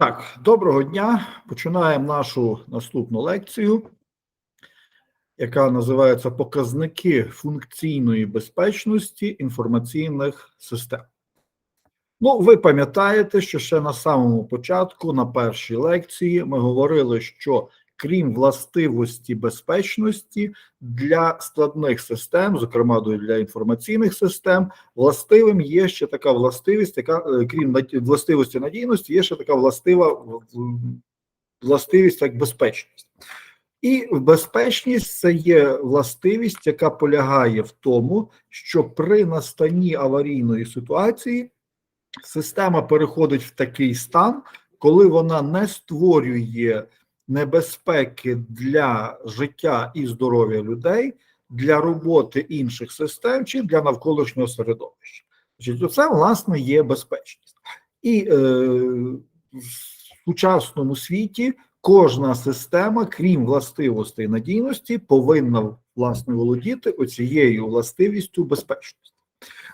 Так, доброго дня. Починаємо нашу наступну лекцію, яка називається Показники функційної безпечності інформаційних систем. Ну, ви пам'ятаєте, що ще на самому початку, на першій лекції, ми говорили, що крім властивості безпечності для складних систем, зокрема для інформаційних систем, властивим є ще така властивість, яка е, крім властивості надійності, є ще така властива властивість як безпечність. І безпечність це є властивість, яка полягає в тому, що при настанні аварійної ситуації система переходить в такий стан, коли вона не створює небезпеки для життя і здоров'я людей, для роботи інших систем чи для навколишнього середовища. Значить, це власне є безпечність. І е, в сучасному світі кожна система, крім властивостей надійності, повинна власне володіти оцією властивістю безпечності.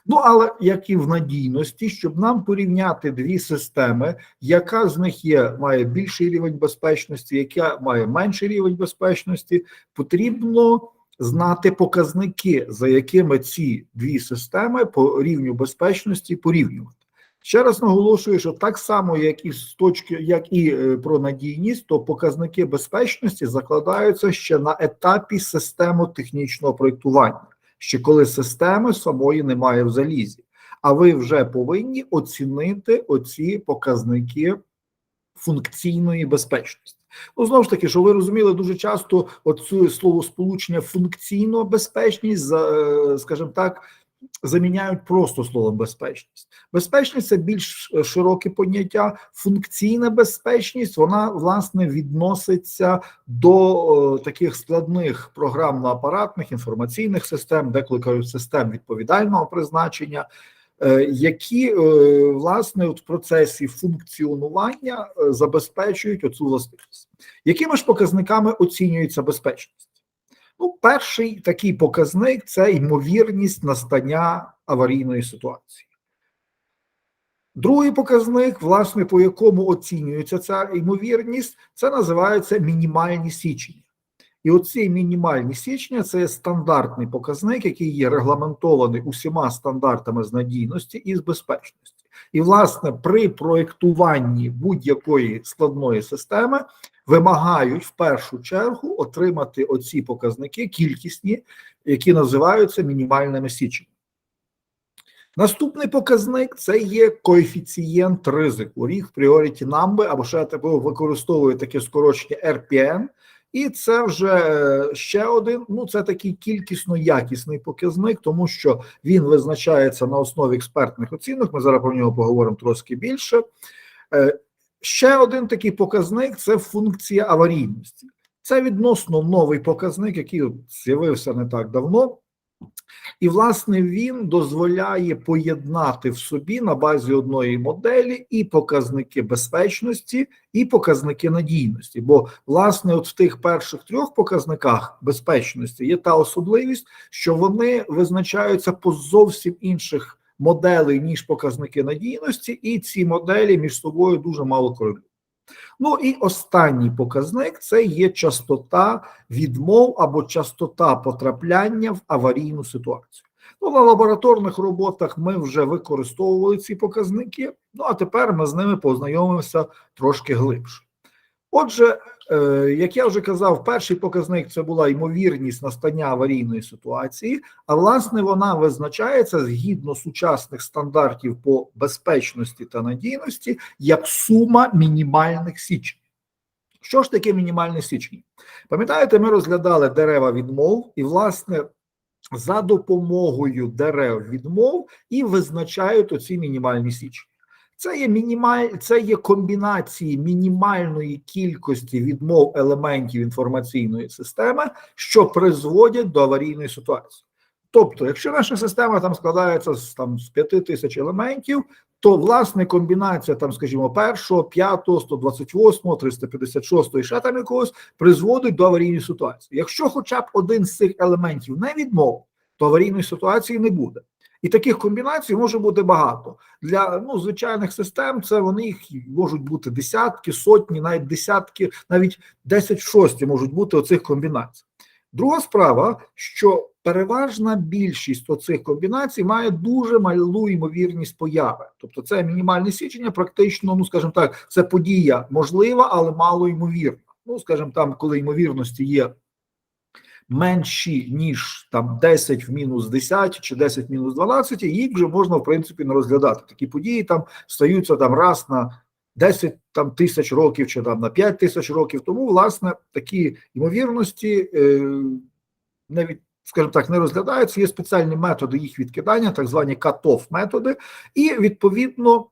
Ну, але як і в надійності, щоб нам порівняти дві системи, яка з них є, має більший рівень безпечності, яка має менший рівень безпечності, потрібно знати показники, за якими ці дві системи по рівню безпечності порівнювати. Ще раз наголошую, що так само, як і з точки, як і е, про надійність, то показники безпечності закладаються ще на етапі системо-технічного проєктування, ще коли системи самої немає в залізі. А ви вже повинні оцінити оці показники функційної безпечності. Ну, знову ж таки, що ви розуміли, дуже часто оцю словосполучення функційно безпечність, е, скажімо так, заміняють просто словом безпечність. Безпечність це більш широке поняття. Функційна безпечність вона власне відноситься до е, таких складних програмно-апаратних інформаційних систем, деколи кажуть систем відповідального призначення. е, Які е, власне от в процесі функціонування забезпечують оцю властивість, якими ж показниками оцінюється безпечність? Ну, перший такий показник це ймовірність настання аварійної ситуації. Другий показник, власне, по якому оцінюється ця ймовірність, це називається мінімальні січення. І оці мінімальні січення це є стандартний показник, який є регламентований усіма стандартами з надійності і з безпечності. І, власне, при проєктуванні будь-якої складної системи вимагають в першу чергу отримати оці показники кількісні, які називаються мінімальними січеннями. Наступний показник це є коефіцієнт ризику, ріг priority number, або ще тепер використовує таке скорочення RPN, і це вже е, ще один. Ну це такий кількісно якісний показник, тому що він визначається на основі експертних оцінок. Ми зараз про нього поговоримо трошки більше. Ще один такий показник це функція аварійності. Це відносно новий показник, який з'явився не так давно. І, власне, він дозволяє поєднати в собі на базі одної моделі і показники безпечності, і показники надійності. Бо, власне, от в тих перших трьох показниках безпечності є та особливість, що вони визначаються по зовсім інших моделей, ніж показники надійності, і ці моделі між собою дуже мало корелюють. Ну і останній показник це є частота відмов або частота потрапляння в аварійну ситуацію. Ну, на лабораторних роботах ми вже використовували ці показники, ну а тепер ми з ними познайомимося трошки глибше. Отже, е, як я вже казав, перший показник це була ймовірність настання аварійної ситуації, а власне вона визначається згідно сучасних стандартів по безпечності та надійності як сума мінімальних січень. Що ж таке мінімальне січення? Пам'ятаєте, ми розглядали дерева відмов, і, власне, за допомогою дерев відмов і визначають оці мінімальні січення. Це є мінімаль, це є комбінації мінімальної кількості відмов елементів інформаційної системи, що призводять до аварійної ситуації. Тобто, якщо наша система там складається з там з 5 тисяч елементів, то власне комбінація там, скажімо, першого, п'ятого, 128, 356 і ще там якогось призводить до аварійної ситуації. Якщо хоча б один з цих елементів не відмов, то аварійної ситуації не буде. І таких комбінацій може бути багато. Для ну, звичайних систем це вони їх можуть бути десятки, сотні, навіть десятки, навіть 10 в шості можуть бути оцих комбінацій. Друга справа, що переважна більшість оцих комбінацій має дуже малу ймовірність появи. Тобто це мінімальне січення, практично, ну скажімо так, це подія можлива, але мало ймовірна. Ну, скажімо, там, коли ймовірності є менші, ніж там 10 в мінус 10 чи 10 в мінус 12, їх вже можна, в принципі, не розглядати. Такі події там стаються там раз на 10 там, тисяч років чи там на 5 тисяч років. Тому, власне, такі ймовірності е, навіть, скажімо так, не розглядаються. Є спеціальні методи їх відкидання, так звані cut-off методи, і відповідно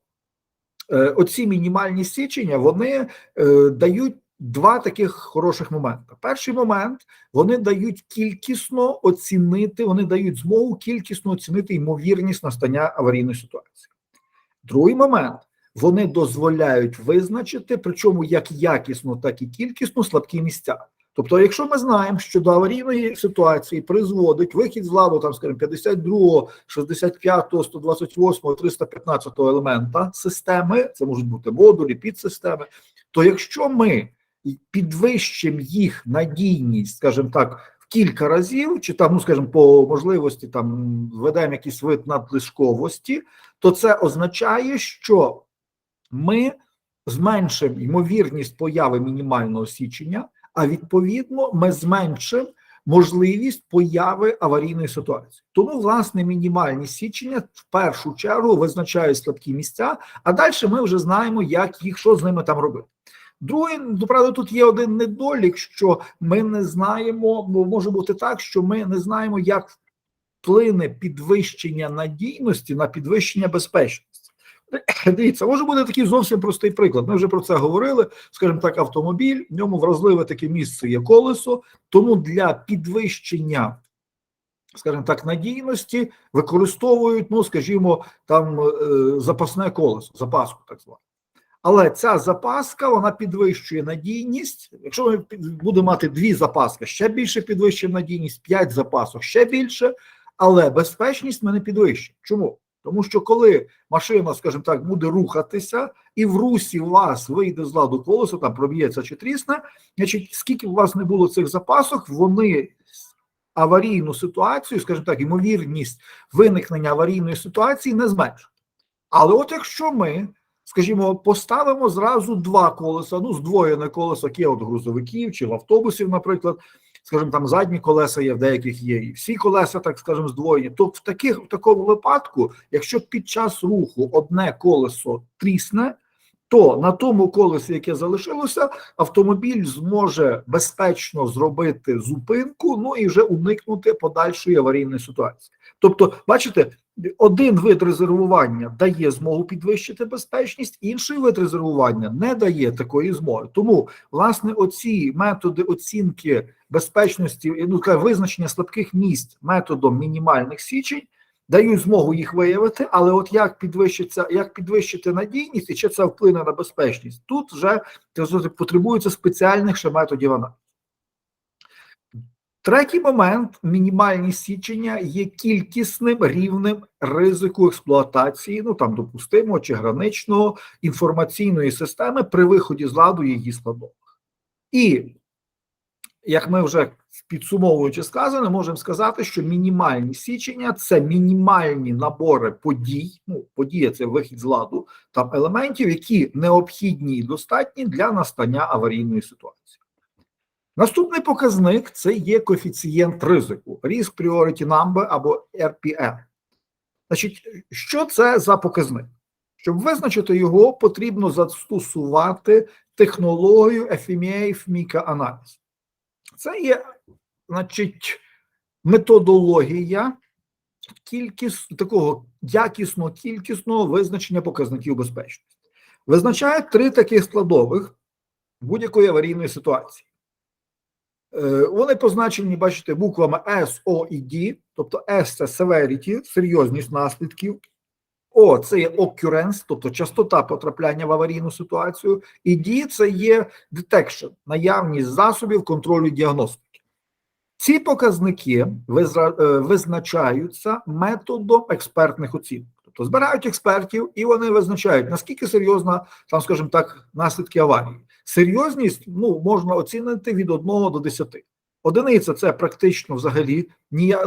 е, оці мінімальні січення вони е, дають. Два таких хороших моменти. Перший момент вони дають кількісно оцінити, вони дають змогу кількісно оцінити ймовірність настання аварійної ситуації. Другий момент вони дозволяють визначити, причому як якісно, так і кількісно слабкі місця. Тобто, якщо ми знаємо, що до аварійної ситуації призводить вихід з ладу, там, скажімо, 52, 65, 128, 315 елемента системи, це можуть бути модулі, підсистеми, то якщо ми підвищимо їх надійність, скажімо так, в кілька разів, чи там, ну скажімо, по можливості там введемо якийсь вид надлишковості, то це означає, що ми зменшимо ймовірність появи мінімального січення, а відповідно ми зменшимо можливість появи аварійної ситуації. Тому, власне, мінімальні січення в першу чергу визначають слабкі місця, а далі ми вже знаємо, як їх що з ними там робити. Друге, ну, правда, тут є один недолік, що ми не знаємо, бо може бути так, що ми не знаємо, як вплине підвищення надійності на підвищення безпечності. Дивіться, може бути такий зовсім простий приклад. Ми вже про це говорили. Скажімо так, автомобіль, в ньому вразливе таке місце є колесо, тому для підвищення, скажімо так, надійності використовують, ну, скажімо, там е, запасне колесо, запаску так звану. Але ця запаска вона підвищує надійність. Якщо ми будемо мати дві запаски, ще більше підвищує надійність, п'ять запасок ще більше, але безпечність ми не підвищуємо. Чому? Тому що коли машина, скажімо так, буде рухатися, і в русі у вас вийде з ладу колесо, там проб'ється чи трісне, значить, скільки у вас не було цих запасок, вони аварійну ситуацію, скажімо так, ймовірність виникнення аварійної ситуації не зменшують. Але от якщо ми скажімо, поставимо зразу два колеса, ну, здвоєне колесо, яке от грузовиків чи в автобусів, наприклад, скажімо, там задні колеса є, в деяких є, і всі колеса, так скажімо, здвоєні. То в таких в такому випадку, якщо під час руху одне колесо трісне, то на тому колесі, яке залишилося, автомобіль зможе безпечно зробити зупинку, ну і вже уникнути подальшої аварійної ситуації. Тобто, бачите, один вид резервування дає змогу підвищити безпечність, інший вид резервування не дає такої змоги. Тому, власне, оці методи оцінки безпечності, ну визначення слабких місць методом мінімальних січень дають змогу їх виявити, але от як підвищиться, як підвищити надійність і чи це вплине на безпечність, тут вже потребується спеціальних ще методів аналізу. Третій момент мінімальні січення є кількісним рівнем ризику експлуатації, ну там допустимо чи граничного інформаційної системи при виході з ладу її складових. І як ми вже підсумовуючи сказане, можемо сказати, що мінімальні січення це мінімальні набори подій. Ну, подія це вихід з ладу там елементів, які необхідні і достатні для настання аварійної ситуації. Наступний показник це є коефіцієнт ризику, Risk Priority Number або RPN. Значить, що це за показник? Щоб визначити його, потрібно застосувати технологію FMEA FMICA аналіз. Це є, значить, методологія кількість такого якісно кількісного визначення показників безпечності. Визначає три таких складових будь-якої аварійної ситуації. Е, вони позначені, бачите, буквами S, O і D, тобто S це severity, серйозність наслідків. О, це є occurrence, тобто частота потрапляння в аварійну ситуацію, і D – це є detection, наявність засобів контролю діагностики. Ці показники е, визначаються методом експертних оцінок. Тобто збирають експертів і вони визначають, наскільки серйозна, там, скажімо так, наслідки аварії. Серйозність ну, можна оцінити від 1 до 10. Одиниця це практично взагалі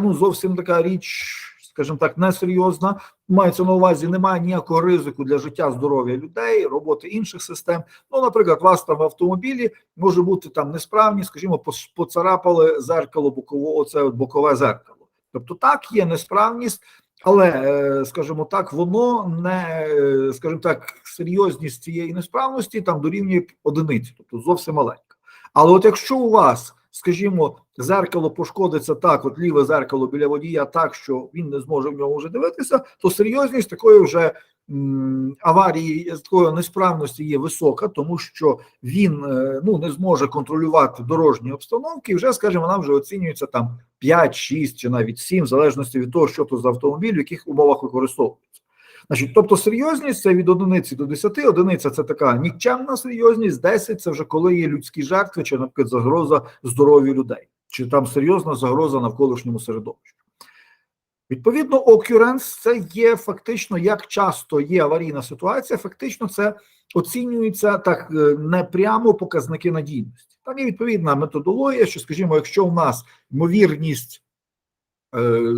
ну, зовсім така річ, скажімо так, несерйозна. Мається на увазі, немає ніякого ризику для життя, здоров'я людей, роботи інших систем. Ну, наприклад, вас там в автомобілі може бути там несправність, скажімо, поцарапали зеркало бокового, оце от бокове зеркало. Тобто, так є несправність, але, е, скажімо так, воно не, е, скажімо так, серйозність цієї несправності там дорівнює одиниці, тобто зовсім маленька. Але от якщо у вас, скажімо, зеркало пошкодиться так, от ліве зеркало біля водія, так що він не зможе в ньому вже дивитися, то серйозність такої вже аварії такої несправності є висока, тому що він е, ну не зможе контролювати дорожні обстановки, і вже, скажімо, вона вже оцінюється там 5, 6 чи навіть 7, в залежності від того, що то за автомобіль, в яких умовах використовується. Значить, тобто серйозність це від одиниці до 10, одиниця це така нікчемна серйозність, 10 це вже коли є людські жертви, чи, наприклад, загроза здоров'ю людей, чи там серйозна загроза навколишньому середовищу. Відповідно, occurrence – це є фактично, як часто є аварійна ситуація, фактично це оцінюється так е, не прямо показники надійності. Там є відповідна методологія, що, скажімо, якщо у нас ймовірність е,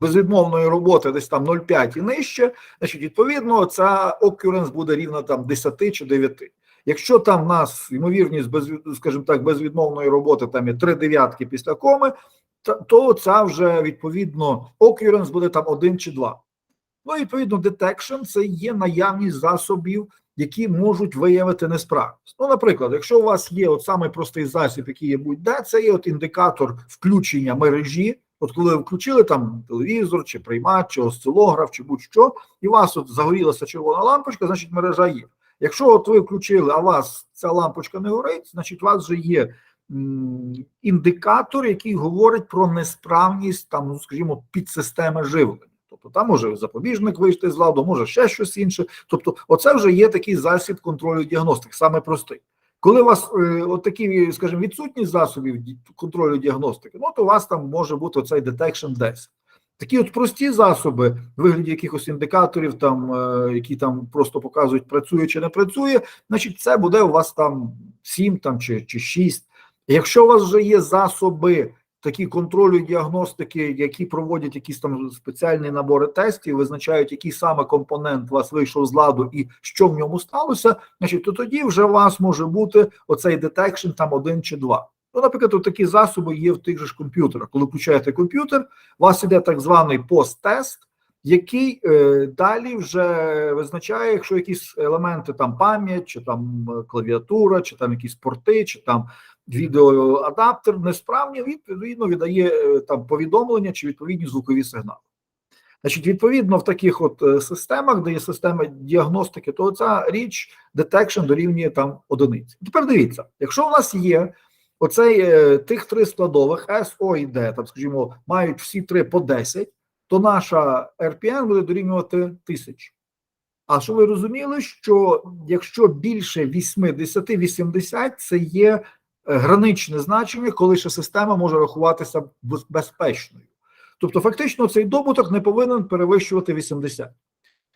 безвідмовної роботи десь там 0,5 і нижче, значить, відповідно, ця occurrence буде рівна там 10 чи 9. Якщо там в нас ймовірність без, скажімо так, безвідмовної роботи там є 3 дев'ятки після коми, то ця вже відповідно occurrence буде там 1 чи 2. Ну, відповідно, detection – це є наявність засобів, які можуть виявити несправність. Ну, наприклад, якщо у вас є от самий простий засіб, який є будь-де, це є от індикатор включення мережі. От коли ви включили там телевізор, чи приймач, чи осцилограф, чи будь-що, і у вас от загорілася червона лампочка, значить мережа є. Якщо от ви включили, а у вас ця лампочка не горить, значить у вас вже є індикатор, який говорить про несправність там, ну скажімо, підсистеми живлення. Тобто там може запобіжник вийти з ладу, може ще щось інше. Тобто, оце вже є такий засіб контролю діагностики, саме простий. Коли у вас е, от такі, скажімо, відсутність засобів контролю діагностики, ну то у вас там може бути оцей detection 10. Такі от прості засоби в вигляді якихось індикаторів, там, е, які там просто показують, працює чи не працює, значить, це буде у вас там 7 там, чи, чи 6. Якщо у вас вже є засоби такі контролю діагностики, які проводять якісь там спеціальні набори тестів, визначають, який саме компонент у вас вийшов з ладу і що в ньому сталося, значить, то тоді вже у вас може бути оцей детекшн там один чи два. Ну, наприклад, такі засоби є в тих же ж комп'ютерах. Коли включаєте комп'ютер, у вас іде так званий пост-тест, який е, далі вже визначає, якщо якісь елементи там пам'ять, чи там клавіатура, чи там якісь порти, чи там відеоадаптер несправні, відповідно віддає е, там повідомлення чи відповідні звукові сигнали. Значить, відповідно, в таких от е, системах, де є система діагностики, то ця річ detection дорівнює там одиниці. Тепер дивіться, якщо у нас є оцей е, тих три складових S, O і D, там, скажімо, мають всі три по 10, то наша RPN буде дорівнювати тисячі. А що ви розуміли, що якщо більше 80-80, це є граничне значення, коли ще система може рахуватися безпечною. Тобто, фактично, цей добуток не повинен перевищувати 80.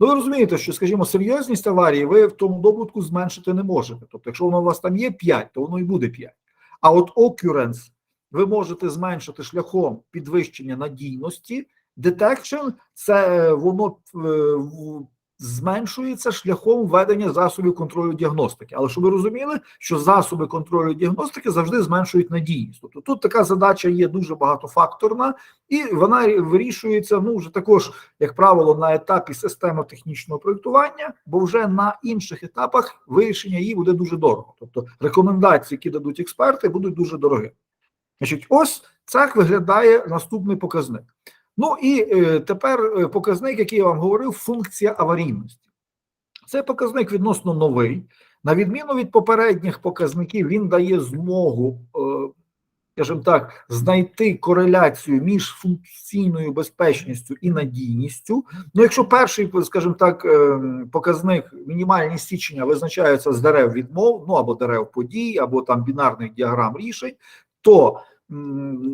Ну, ви розумієте, що, скажімо, серйозність аварії ви в тому добутку зменшити не можете. Тобто, якщо воно у вас там є 5, то воно і буде 5. А от occurrence ви можете зменшити шляхом підвищення надійності. Detection – це е, воно е, зменшується шляхом введення засобів контролю діагностики. Але щоб ви розуміли, що засоби контролю діагностики завжди зменшують надійність. Тобто тут така задача є дуже багатофакторна, і вона вирішується ну вже також, як правило, на етапі системи технічного проєктування, бо вже на інших етапах вирішення її буде дуже дорого. Тобто рекомендації, які дадуть експерти, будуть дуже дорогі. Значить, ось так виглядає наступний показник. Ну і е, тепер е, показник, який я вам говорив, функція аварійності. Це показник відносно новий. На відміну від попередніх показників, він дає змогу, е, скажімо так, знайти кореляцію між функційною безпечністю і надійністю. Ну, якщо перший, скажімо так, показник мінімальні січення визначаються з дерев відмов, ну або дерев подій, або там бінарних діаграм рішень, то,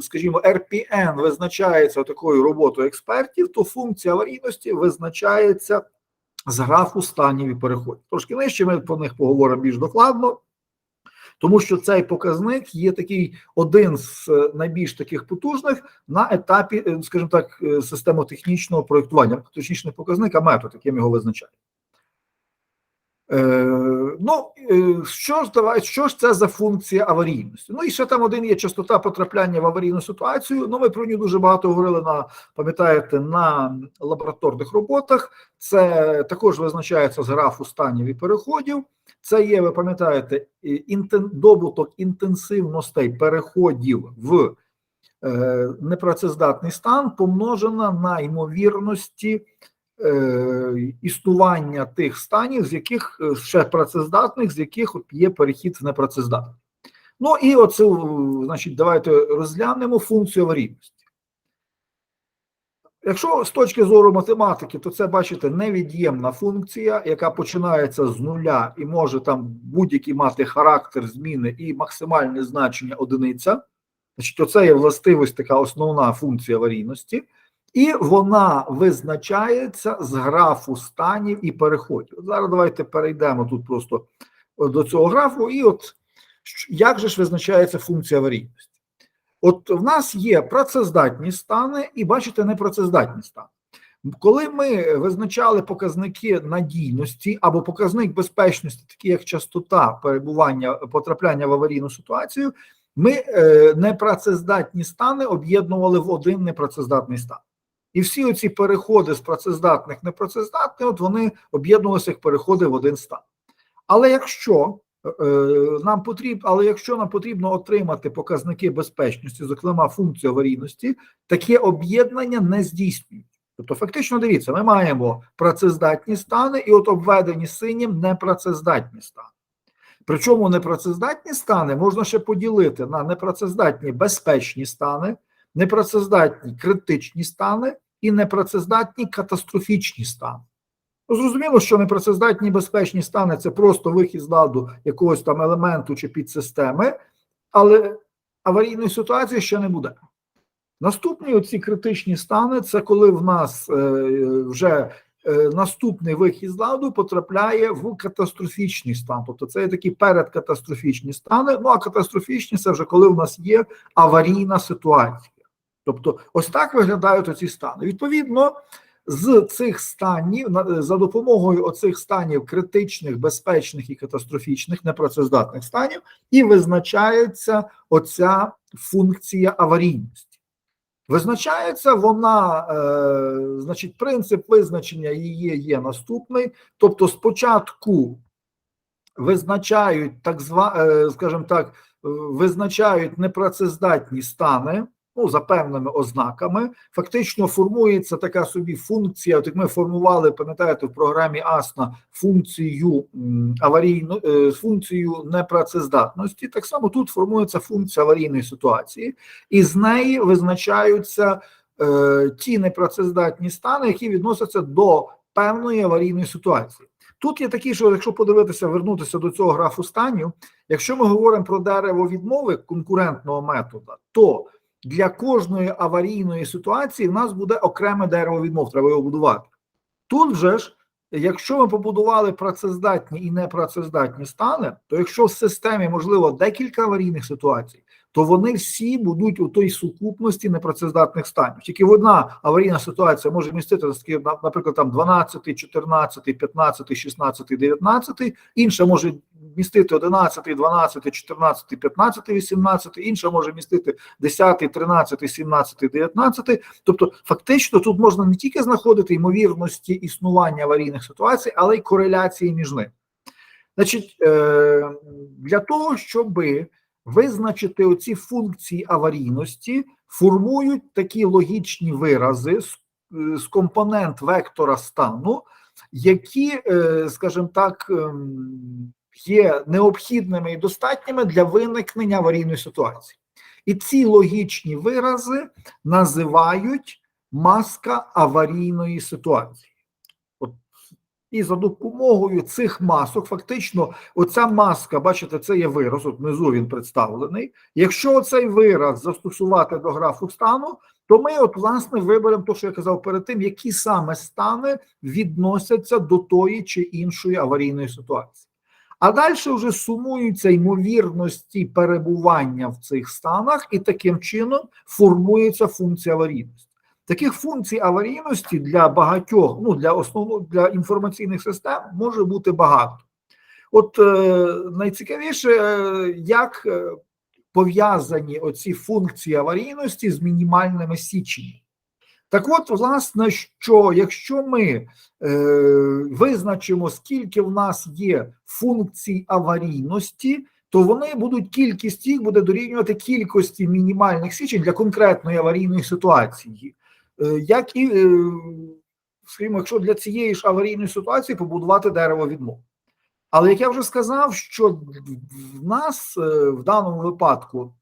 скажімо, RPN визначається такою роботою експертів, то функція аварійності визначається з графу станів і переходів. Трошки нижче ми про них поговоримо більш докладно. Тому що цей показник є такий один з е, найбільш таких потужних на етапі, е, скажімо так, е, системотехнічного проєктування. Не показник, а метод, яким його визначають. Е, ну, е, що ж що ж це за функція аварійності? Ну і ще там один є частота потрапляння в аварійну ситуацію. Ну, ми про нього дуже багато говорили на пам'ятаєте на лабораторних роботах. Це також визначається з графу станів і переходів. Це є, ви пам'ятаєте, інтен, добуток інтенсивностей переходів в е, непрацездатний стан помножена на ймовірності існування тих станів, з яких е, ще працездатних, з яких от є перехід в непрацездатний. Ну і оцю, значить, давайте розглянемо функцію аварійності. Якщо з точки зору математики, то це, бачите, невід'ємна функція, яка починається з нуля і може там будь-який мати характер зміни і максимальне значення одиниця. Значить, оце є властивість така основна функція аварійності, і вона визначається з графу станів і переходів. Зараз давайте перейдемо тут просто до цього графу, і от як же ж визначається функція аварійності? От в нас є працездатні стани і бачите, непрацездатні стани. Коли ми визначали показники надійності або показник безпечності, такі як частота перебування потрапляння в аварійну ситуацію, ми е, непрацездатні стани об'єднували в один непрацездатний стан. І всі оці переходи з працездатних непрацездатних, от вони об'єднувалися як переходи в один стан. Але якщо е, нам потрібно, але якщо нам потрібно отримати показники безпечності, зокрема функцію аварійності, таке об'єднання не здійснюють. Тобто, фактично, дивіться, ми маємо працездатні стани, і от обведені синім непрацездатні стани. Причому непрацездатні стани можна ще поділити на непрацездатні безпечні стани, непрацездатні критичні стани і непрацездатні катастрофічні стани. Ну, зрозуміло, що непрацездатні безпечні стани це просто вихід з ладу якогось там елементу чи підсистеми, але аварійної ситуації ще не буде. Наступні оці критичні стани це коли в нас е, вже е, наступний вихід з ладу потрапляє в катастрофічний стан. Тобто це є такі передкатастрофічні стани. Ну а катастрофічні це вже коли в нас є аварійна ситуація. Тобто, ось так виглядають оці стани. Відповідно, з цих станів за допомогою оцих станів критичних, безпечних і катастрофічних непрацездатних станів, і визначається оця функція аварійності. Визначається вона, е, значить, принцип визначення її є наступний. Тобто, спочатку визначають так зва, е, скажімо так, визначають непрацездатні стани. Ну, за певними ознаками, фактично формується така собі функція. От як ми формували, пам'ятаєте, в програмі ASNA функцію м, аварійну, е, функцію непрацездатності. Так само тут формується функція аварійної ситуації, і з неї визначаються е, ті непрацездатні стани, які відносяться до певної аварійної ситуації. Тут є такі, що якщо подивитися, вернутися до цього графу станів, якщо ми говоримо про дерево відмови конкурентного методу, то для кожної аварійної ситуації в нас буде окреме дерево відмов, треба його будувати. Тут же ж, якщо ми побудували працездатні і непрацездатні стани, то якщо в системі можливо декілька аварійних ситуацій, то вони всі будуть у той сукупності непрацездатних станів. Тільки одна аварійна ситуація може містити, наприклад, там 12, 14, 15, 16, 19, інша може містити 11, 12, 14, 15, 18, інша може містити 10, 13, 17, 19. Тобто, фактично, тут можна не тільки знаходити ймовірності існування аварійних ситуацій, але й кореляції між ними. Значить, е, для того, щоби визначити оці функції аварійності, формують такі логічні вирази з, е, компонент вектора стану, які, е, скажімо так, ем, є необхідними і достатніми для виникнення аварійної ситуації. І ці логічні вирази називають маска аварійної ситуації. І за допомогою цих масок, фактично, оця маска, бачите, це є вираз, от внизу він представлений. Якщо цей вираз застосувати до графу стану, то ми, от, власне, виберемо те, що я казав перед тим, які саме стани відносяться до тої чи іншої аварійної ситуації. А далі вже сумуються ймовірності перебування в цих станах, і таким чином формується функція аварійності. Таких функцій аварійності для багатьох, ну для основно для інформаційних систем може бути багато. От е, найцікавіше, е, як е, пов'язані оці функції аварійності з мінімальними січеннями. Так от, власне, що якщо ми е, визначимо, скільки в нас є функцій аварійності, то вони будуть кількість їх буде дорівнювати кількості мінімальних січень для конкретної аварійної ситуації. Е, як і, е, скажімо, якщо для цієї ж аварійної ситуації побудувати дерево відмов. Але як я вже сказав, що в нас е, в даному випадку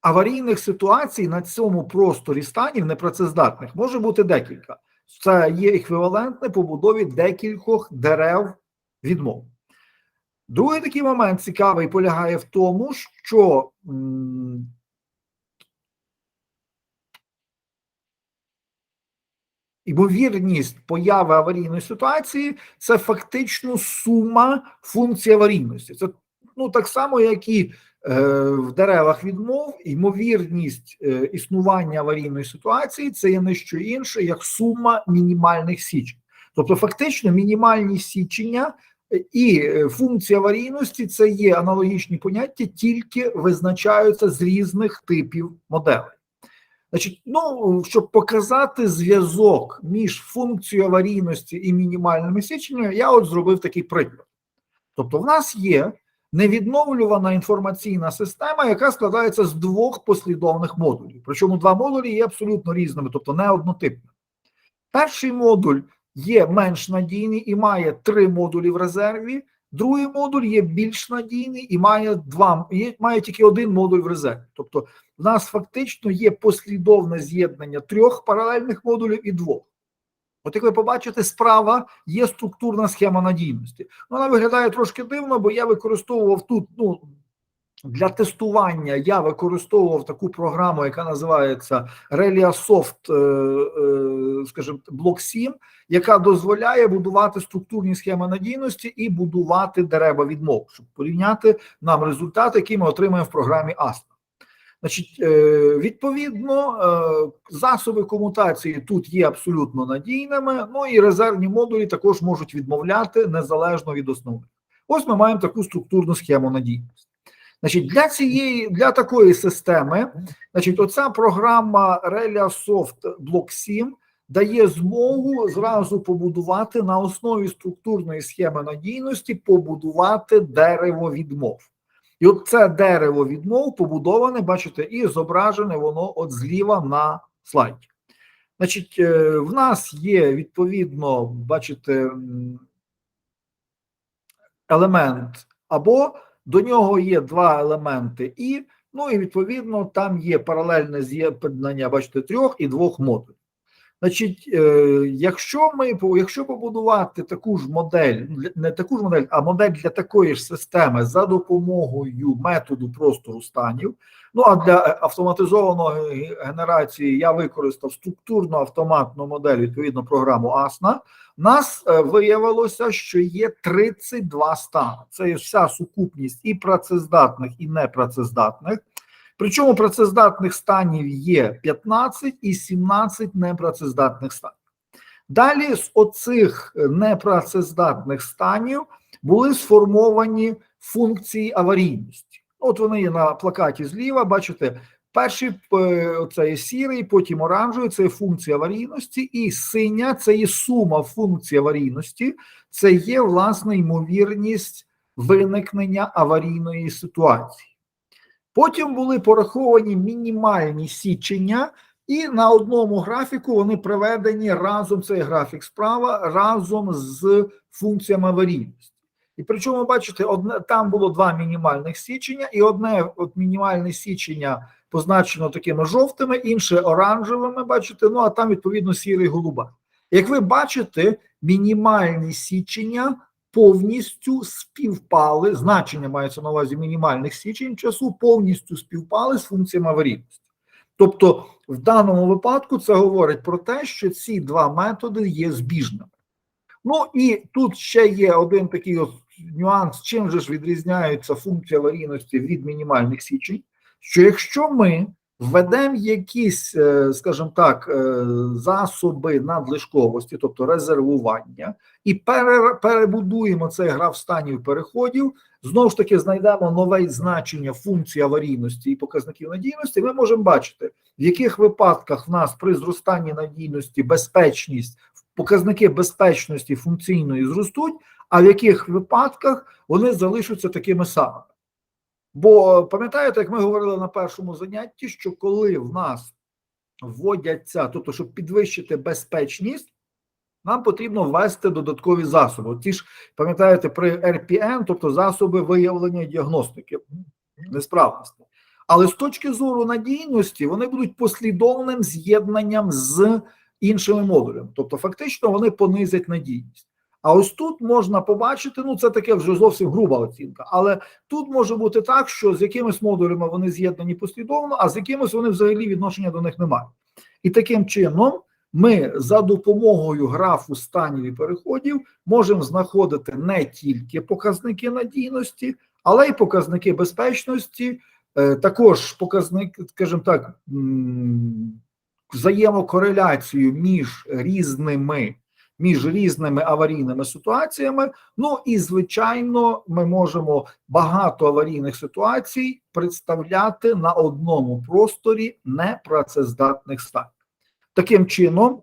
аварійних ситуацій на цьому просторі станів непрацездатних може бути декілька. Це є еквівалентне побудові декількох дерев відмов. Другий такий момент цікавий полягає в тому, що Ймовірність появи аварійної ситуації це фактично сума функцій аварійності. Це ну так само, як і е, в деревах відмов, ймовірність е, існування аварійної ситуації це є не що інше, як сума мінімальних січень. Тобто, фактично, мінімальні січення е, і е, функції аварійності це є аналогічні поняття, тільки визначаються з різних типів моделей. Значить, ну, щоб показати зв'язок між функцією аварійності і мінімальними січеннями, я от зробив такий приклад. Тобто, в нас є невідновлювана інформаційна система, яка складається з двох послідовних модулів. Причому два модулі є абсолютно різними, тобто не однотипними. Перший модуль є менш надійний і має три модулі в резерві. Другий модуль є більш надійний і має два є, має тільки один модуль в резерві. Тобто, в нас фактично є послідовне з'єднання трьох паралельних модулів і двох. От як ви побачите, справа є структурна схема надійності. Вона виглядає трошки дивно, бо я використовував тут ну, для тестування я використовував таку програму, яка називається ReliaSoft, е, е, скажімо, блок 7, яка дозволяє будувати структурні схеми надійності і будувати дерева відмов, щоб порівняти нам результати, які ми отримаємо в програмі ASNA. Значить, е, відповідно, засоби комутації тут є абсолютно надійними. Ну і резервні модулі також можуть відмовляти незалежно від основних. Ось ми маємо таку структурну схему надійності. Значить, для цієї для такої системи, значить, оця програма ReliaSoft Block 7 дає змогу зразу побудувати на основі структурної схеми надійності побудувати дерево відмов. І от це дерево відмов побудоване, бачите, і зображене воно от зліва на слайді. Значить, е, в нас є відповідно, бачите, елемент або до нього є два елементи і, ну і відповідно там є паралельне з'єднання, бачите, трьох і двох модулів. Значить, е, якщо ми якщо побудувати таку ж модель, не таку ж модель, а модель для такої ж системи за допомогою методу простору станів. Ну а для автоматизованої генерації я використав структурну автоматну модель, відповідно, програму ASNA, нас е, виявилося, що є 32 стани. Це вся сукупність і працездатних, і непрацездатних. Причому працездатних станів є 15 і 17 непрацездатних станів. Далі з оцих непрацездатних станів були сформовані функції аварійності. От вони є на плакаті зліва, бачите, перший е, це є сірий, потім оранжевий це є функція аварійності, і синя це є сума функцій аварійності, це є власне ймовірність виникнення аварійної ситуації. Потім були пораховані мінімальні січення, і на одному графіку вони приведені разом. Цей графік справа разом з функціями аварійності. І причому, бачите, одне там було два мінімальних січення, і одне от мінімальне січення позначено такими жовтими, інше оранжевими. Бачите, ну а там відповідно сірий голуба. Як ви бачите, мінімальні січення повністю співпали, значення мається на увазі мінімальних січень часу, повністю співпали з функціями аварійності. Тобто, в даному випадку це говорить про те, що ці два методи є збіжними. Ну і тут ще є один такий от нюанс, чим же ж відрізняються функції аварійності від мінімальних січень, що якщо ми введемо якісь, е, скажімо так, е, засоби надлишковості, тобто резервування, і пере- перебудуємо цей граф станів переходів, знову ж таки знайдемо нове значення функції аварійності і показників надійності, ми можемо бачити, в яких випадках в нас при зростанні надійності безпечність, показники безпечності функційної зростуть, а в яких випадках вони залишаться такими самими. Бо пам'ятаєте, як ми говорили на першому занятті, що коли в нас вводяться, тобто, щоб підвищити безпечність, нам потрібно ввести додаткові засоби. Ті ж, пам'ятаєте, при RPN, тобто засоби виявлення діагностики несправності. Але з точки зору надійності вони будуть послідовним з'єднанням з іншими модулями. Тобто, фактично, вони понизять надійність. А ось тут можна побачити, ну це таке вже зовсім груба оцінка, але тут може бути так, що з якимись модулями вони з'єднані послідовно, а з якимись вони взагалі відношення до них не мають. І таким чином ми за допомогою графу станів і переходів можемо знаходити не тільки показники надійності, але й показники безпечності, е, також показник, скажімо так, взаємокореляцію між різними між різними аварійними ситуаціями. Ну і звичайно, ми можемо багато аварійних ситуацій представляти на одному просторі непрацездатних станів. Таким чином,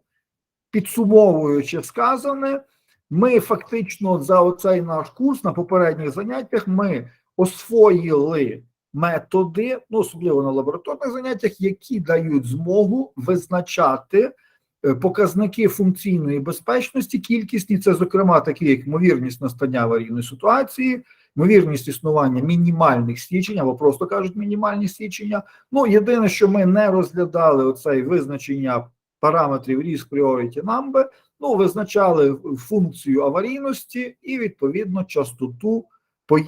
підсумовуючи сказане, ми фактично за оцей наш курс на попередніх заняттях ми освоїли методи, ну особливо на лабораторних заняттях, які дають змогу визначати показники функційної безпечності, кількісні, це зокрема такі, як ймовірність настання аварійної ситуації, ймовірність існування мінімальних стічень, або просто кажуть мінімальні стічення. Ну єдине, що ми не розглядали оцей визначення параметрів Risk Priority Number, ну визначали функцію аварійності і відповідно частоту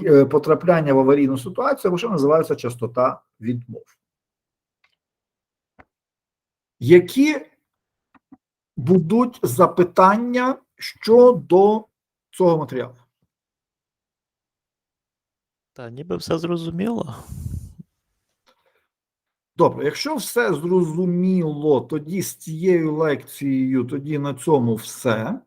е, потрапляння в аварійну ситуацію, або що називається частота відмов. Які будуть запитання щодо цього матеріалу? Та ніби все зрозуміло. Добре, якщо все зрозуміло, тоді з цією лекцією, тоді на цьому все.